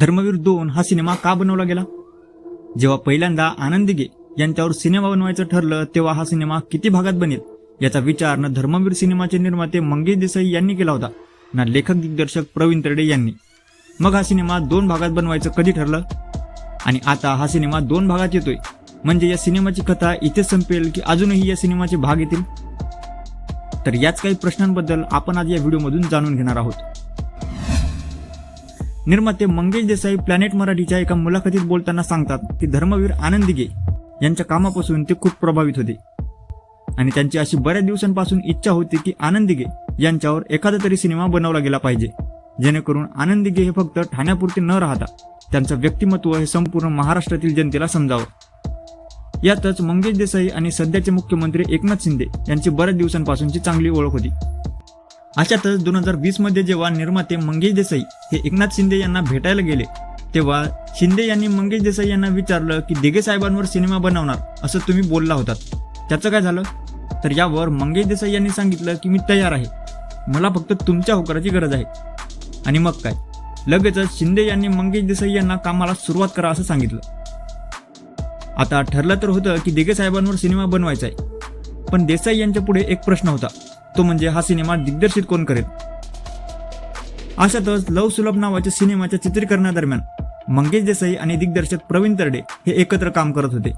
धर्मवीर दोन हा सिनेमा का बनवला गेला? जेव्हा पहिल्यांदा आनंदिगे यांच्यावर सिनेमा बनवायचं ठरलं तेव्हा हा सिनेमा किती भागात बनेल? याचा विचार न धर्मवीर सिनेमाचे निर्माते मंगेश देसाई यांनी केला होता ना लेखक दिग्दर्शक प्रवीण तरडे यांनी. मग हा सिनेमा दोन भागात बनवायचं कधी ठरलं? आणि आता हा सिनेमा दोन भागात येतोय. म्हणजे या सिनेमाची कथा इथेच संपेल की अजूनही या सिनेमाचे भाग येतील? तर याच काही प्रश्नांबद्दल आपण आज या व्हिडिओमधून जाणून घेणार आहोत. निर्माते मंगेश देसाई प्लॅनेट मराठीच्या एका मुलाखतीत बोलताना सांगतात की धर्मवीर आनंद दिघे यांच्या कामापासून ते खूप प्रभावित होते. आणि त्यांची अशी बऱ्याच दिवसांपासून इच्छा होती की आनंद दिघे यांच्यावर एखादा तरी सिनेमा बनवला गेला पाहिजे. जेणेकरून आनंद दिघे हे फक्त ठाण्यापुरते न राहता त्यांचं व्यक्तिमत्व हे संपूर्ण महाराष्ट्रातील जनतेला समजावं. यातच मंगेश देसाई आणि सध्याचे मुख्यमंत्री एकनाथ शिंदे यांची बऱ्याच दिवसांपासूनची चांगली ओळख होती. अशातच दोन हजार वीसमध्ये जेव्हा निर्माते मंगेश देसाई हे एकनाथ शिंदे यांना भेटायला गेले तेव्हा शिंदे यांनी मंगेश देसाई यांना विचारलं की दिघे साहेबांवर सिनेमा बनवणार असं तुम्ही बोलला होतात. त्याचं काय झालं? तर यावर मंगेश देसाई यांनी सांगितलं की मी तयार आहे. मला फक्त तुमच्या होकाराची गरज आहे. आणि मग काय? लगेचच शिंदे यांनी मंगेश देसाई यांना कामाला सुरुवात करा असं सांगितलं. आता ठरलं तर होतं की दिघे साहेबांवर सिनेमा बनवायचा आहे. पण देसाई यांच्या पुढे एक प्रश्न होता. तो म्हणजे हा सिनेमा दिग्दर्शित कोण करेल? अशातच लव सुलभ नावाच्या सिनेमाच्या चित्रीकरणादरम्यान मंगेश देसाई आणि दिग्दर्शक प्रवीण तरडे हे एकत्र काम करत होते.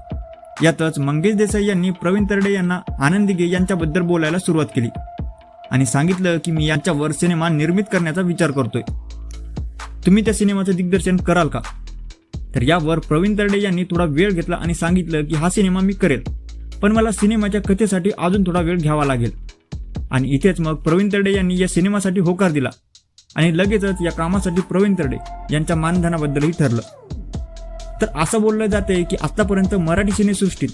यातच मंगेश देसाई यांनी प्रवीण तरडे यांना आनंद दिघे यांच्याबद्दल बोलायला सुरुवात केली. आणि सांगितलं की मी यांच्यावर सिनेमा निर्मित करण्याचा विचार करतोय. तुम्ही त्या सिनेमाचं दिग्दर्शन कराल का? तर यावर प्रवीण तरडे यांनी थोडा वेळ घेतला आणि सांगितलं की हा सिनेमा मी करेल. पण मला सिनेमाच्या कथेसाठी अजून थोडा वेळ घ्यावा लागेल. आणि इथेच मग प्रवीण तरडे यांनी या सिनेमासाठी होकार दिला. आणि लगेचच या कामासाठी प्रवीण तरडे यांच्या मानधनाबद्दलही ठरलं. तर असं बोललं जाते की आतापर्यंत मराठी सिनेसृष्टीत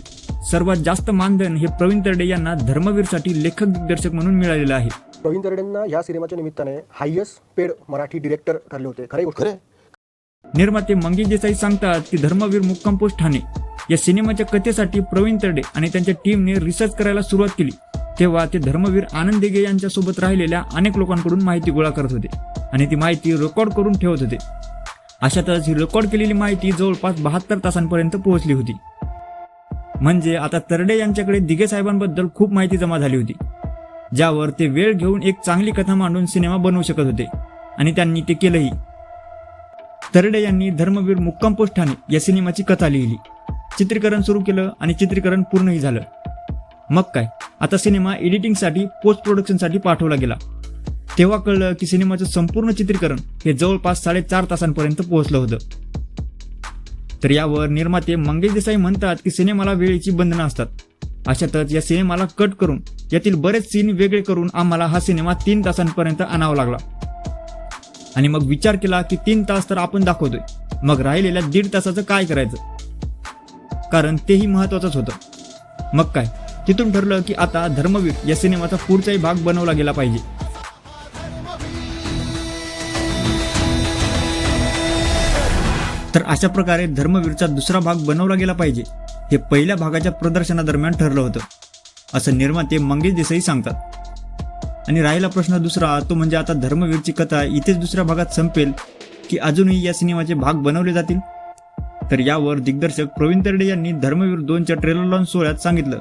सर्वात जास्त मानधन हे प्रवीण तरडे यांना धर्मवीरसाठी लेखक दिग्दर्शक म्हणून मिळालेलं आहे. प्रवीण तरडेंना या सिनेमाच्या निमित्ताने हायएस्ट पेड मराठी डिरेक्टर ठरले होते. खरे खरे निर्माते मंगेश देसाई सांगतात की धर्मवीर मुक्काम पोस्ट ठाणे या सिनेमाच्या कथेसाठी प्रवीण तरडे आणि त्यांच्या टीमने रिसर्च करायला सुरुवात केली. तेव्हा ते धर्मवीर आनंद दिघे यांच्यासोबत राहिलेल्या अनेक लोकांकडून माहिती गोळा करत होते आणि ती माहिती रेकॉर्ड करून ठेवत होते. अशातच ही रेकॉर्ड केलेली माहिती जवळपास बहात्तर तासांपर्यंत पोहोचली होती. म्हणजे आता तरडे यांच्याकडे दिघे साहेबांबद्दल खूप माहिती जमा झाली होती ज्यावर ते वेळ घेऊन एक चांगली कथा मांडून सिनेमा बनवू शकत होते आणि त्यांनी ते केलंही. तरडे यांनी धर्मवीर मुक्काम ठाणे या सिनेमाची कथा लिहिली. चित्रीकरण सुरू केलं आणि चित्रीकरण पूर्णही झालं. मग काय? आता सिनेमा एडिटिंगसाठी पोस्ट प्रोडक्शनसाठी पाठवला गेला. तेव्हा कळलं की सिनेमाचं संपूर्ण चित्रीकरण हे जवळपास साडेचार तासांपर्यंत पोहोचलं होतं. तर यावर निर्माते मंगेश देसाई म्हणतात की सिनेमाला वेळेची बंधनं असतात. अशातच या सिनेमाला कट करून यातील बरेच सीन वेगळे करून आम्हाला हा सिनेमा तीन तासांपर्यंत आणावा लागला. आणि मग विचार केला की तीन तास तर आपण दाखवतोय. मग राहिलेल्या दीड तासाचं काय करायचं? कारण तेही महत्वाचंच होतं. मग काय? तिथून ठरलं की आता धर्मवीर या सिनेमाचा पुढचाही भाग बनवला गेला पाहिजे. तर अशा प्रकारे धर्मवीरचा दुसरा भाग बनवला गेला पाहिजे हे पहिल्या भागाच्या प्रदर्शनादरम्यान ठरलं होतं. असं निर्माते मंगेश देसाई सांगतात. आणि राहिला प्रश्न दुसरा तो म्हणजे आता धर्मवीरची कथा इथेच दुसऱ्या भागात संपेल की अजूनही या सिनेमाचे भाग बनवले जातील? तर यावर दिग्दर्शक प्रवीण तरडे यांनी धर्मवीर दोनच्या ट्रेलर लॉन्च सोहळ्यात सांगितलं.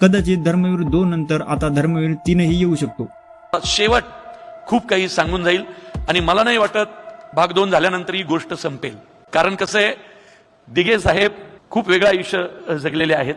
कदाचित धर्मवीर दोन नंतर आता धर्मवीर तीनही येऊ शकतो. शेवट खूप काही सांगून जाईल आणि मला नाही वाटत भाग दोन झाल्यानंतर ही गोष्ट संपेल. कारण कसं आहे दिघे साहेब खूप वेगळं आयुष्य जगलेले आहेत.